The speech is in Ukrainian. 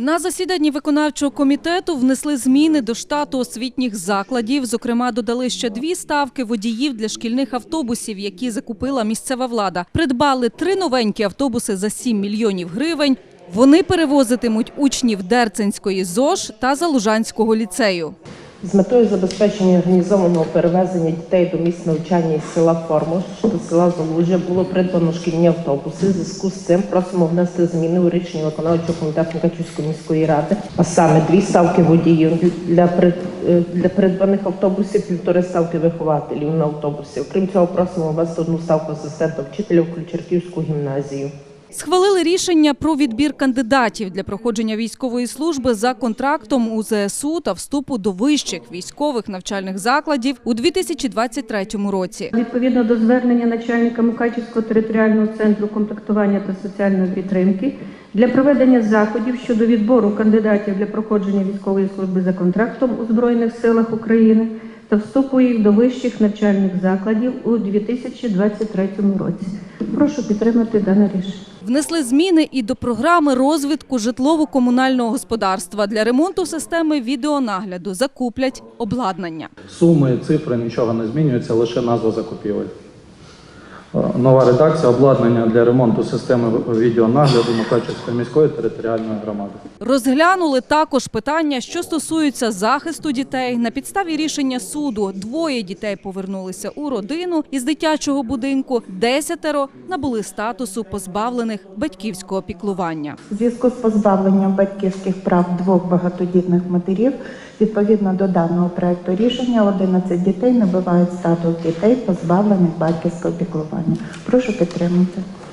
На засіданні виконавчого комітету внесли зміни до штату освітніх закладів. Зокрема, додали ще дві ставки водіїв для шкільних автобусів, які закупила місцева влада. Придбали три новенькі автобуси за 7 мільйонів гривень. Вони перевозитимуть учнів Дерценської ЗОЖ та Залужанського ліцею. З метою забезпечення організованого перевезення дітей до місць навчання із села Формуш до села Залужя було придбано шкільні автобуси. В зв'язку з цим просимо внести зміни у рішення виконавчого комітету Мукачівської міської ради, а саме дві ставки водіїв для е, для придбаних автобусів, півтори ставки вихователів на автобусі. Окрім цього, просимо ввести одну ставку асистента вчителя в Ключерківську гімназію. Схвалили рішення про відбір кандидатів для проходження військової служби за контрактом у ЗСУ та вступу до вищих військових навчальних закладів у 2023 році. Відповідно до звернення начальника Мукачівського територіального центру комплектування та соціальної підтримки для проведення заходів щодо відбору кандидатів для проходження військової служби за контрактом у Збройних силах України та вступу їх до вищих навчальних закладів у 2023 році. Прошу підтримати дане рішення. Внесли зміни і до програми розвитку житлово-комунального господарства для ремонту системи відеонагляду. Закуплять обладнання. Суми, цифри нічого не змінюється, лише назва закупівель. Нова редакція обладнання для ремонту системи відеонагляду Мукачівської міської територіальної громади. Розглянули також питання, що стосуються захисту дітей. На підставі рішення суду двоє дітей повернулися у родину із дитячого будинку, десятеро набули статусу позбавлених батьківського піклування. У зв'язку з позбавленням батьківських прав двох багатодітних матерів, відповідно до даного проекту рішення, 11 дітей набувають статус дітей, позбавлених батьківського піклування. Прошу підтримати.